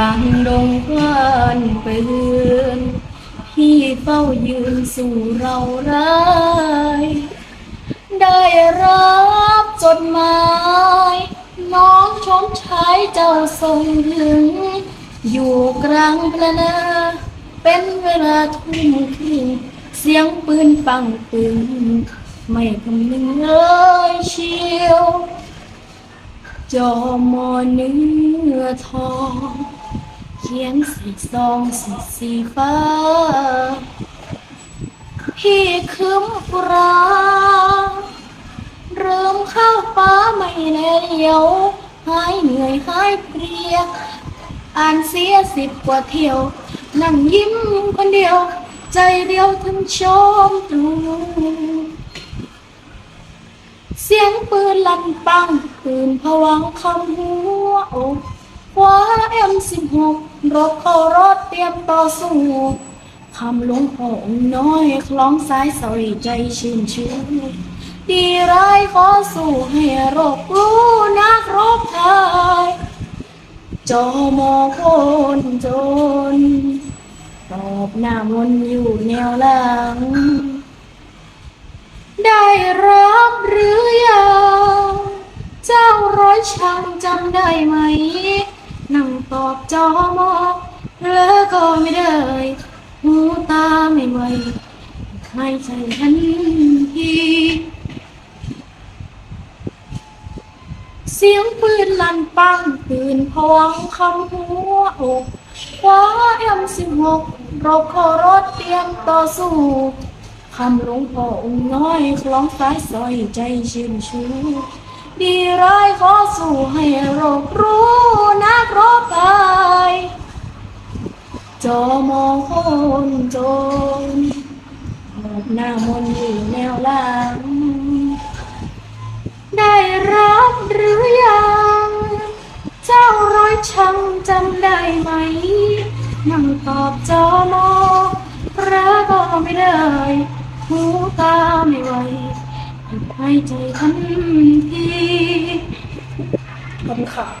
กลางดงพลานปืนพี่เฝ้ายืนสู่เราร้าย ได้รับจดหมาย น้องชมชายเจ้าส่งถึง อยู่กลางพระนาเป็นเวลาทุ่มครึ่งเสียงปืนปังปึง ไม่คำนึงเลยเชียว จอมอเนื้อทอง ขียนสีซองสีสีฟ้า พี่คืมกราเริ่มเข้าป้าไม่แน่เดียวหายเหนื่อยหายเพลีย อ่านเสียสิบกว่าเที่ยว นั่งยิ้มคนเดียว ใจเดียวทั้งชมตูเสียงปืนลั่นปังปืนผวังคำหัวอก ว้าเอ็มสิบหกรถเข้ารถเตรียมต่อสู้คำหลวงพ่อองค์น้อยคล้องสายสอยใจชื่นชื่นดีร้ายขอสู้ให้รบรู้นักรบไทยจอมอคนจน ตอบหน้ามนอยู่แนวหลัง ได้รับหรือยัง เจ้าร้อยช่างจำได้ไหม นั่งตอบจอมอแล้วก็ไม่ได้หูตาไม่ไหวไม่ใช่ทันทีเสียงปืนลั่นปังปืนพวังคำหัวอกคว้าเอ็มสิบหกรบขอรถเตรียมต่อสู้คำหลวงพ่อองค์น้อยคล้องสายสอยใจชื่นชู ดีร้ายขอสู้ให้โรครู้ รบายจอมองคนจนหมดหน้ามนอยู่แนวหลัง ได้รับหรือยัง เจ้าร้อยช่างจำได้ไหม นั่งตอบจอมอพระก็ไม่ได้หูตาไม่ไหวหยุดหายใจทันทีขอบคุณค่ะ